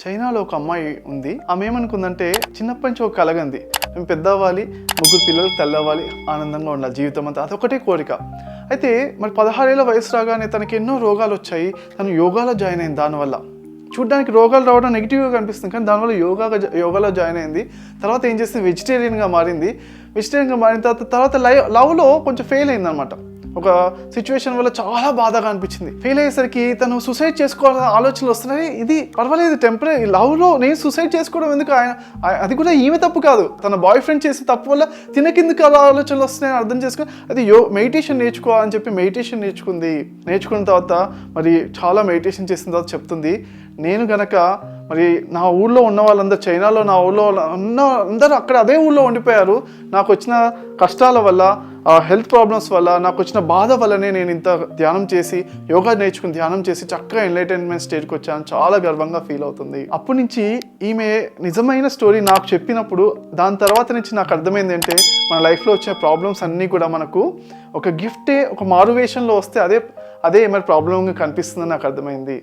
చైనాలో ఒక అమ్మాయి ఉంది. ఆమె ఏమనుకుందంటే చిన్నప్పటి నుంచి ఒక కలగంది మేము పెద్ద అవ్వాలి ముగ్గురు పిల్లలకు తెల్లవ్వాలి ఆనందంగా ఉండాలి జీవితం అంతా. అదొకటే కోరిక. అయితే మరి పదహారేళ్ళ వయసు రాగానే తనకి ఎన్నో రోగాలు వచ్చాయి. తను యోగాలో జాయిన్ అయింది దానివల్ల. చూడ్డానికి రోగాలు రావడం నెగిటివ్గా కనిపిస్తుంది కానీ దానివల్ల యోగా యోగాలో జాయిన్ అయింది. తర్వాత ఏం చేసింది? వెజిటేరియన్గా మారింది. వెజిటేరియన్గా మారిన తర్వాత తర్వాత లైవ్ లవ్లో కొంచెం ఫెయిల్ అయింది అనమాట ఒక సిచ్యువేషన్ వల్ల చాలా బాధగా అనిపించింది. ఫెయిల్ అయ్యేసరికి తను సూసైడ్ చేసుకోవాలని ఆలోచనలు వస్తున్నాయి. ఇది పర్వాలేదు టెంపరీ లవ్లో నేను సూసైడ్ చేసుకోవడం ఎందుకు? ఆయన అది కూడా ఈమె తప్పు కాదు. తన బాయ్ ఫ్రెండ్ చేసిన తప్పు వల్ల తినకిందుకు అలా ఆలోచనలు వస్తున్నాయని అర్థం చేసుకుని అది యో మెడిటేషన్ నేర్చుకోవాలని చెప్పి మెడిటేషన్ నేర్చుకుంది. నేర్చుకున్న తర్వాత మరి చాలా మెడిటేషన్ చేసిన తర్వాత చెప్తుంది నేను గనక మరి నా ఊళ్ళో ఉన్న వాళ్ళందరూ చైనాలో నా ఊళ్ళో వాళ్ళ- ఉన్న అందరూ అక్కడ అదే ఊళ్ళో ఉండిపోయారు. నాకు వచ్చిన కష్టాల వల్ల హెల్త్ ప్రాబ్లమ్స్ వల్ల నాకు వచ్చిన బాధ వల్లనే నేను ఇంత ధ్యానం చేసి యోగా నేర్చుకుని ధ్యానం చేసి చక్కగా ఎంటర్టైన్మెంట్ స్టేజ్కి వచ్చాను. చాలా గర్వంగా ఫీల్ అవుతుంది. అప్పటి నుంచి ఈమె నిజమైన స్టోరీ నాకు చెప్పినప్పుడు దాని తర్వాత నుంచి నాకు అర్థమైంది అంటే మన లైఫ్లో వచ్చిన ప్రాబ్లమ్స్ అన్నీ కూడా మనకు ఒక గిఫ్టే ఒక మారువేషన్లో వస్తే అదే అదే ఏమైనా ప్రాబ్లంగా కనిపిస్తుందని నాకు అర్థమైంది.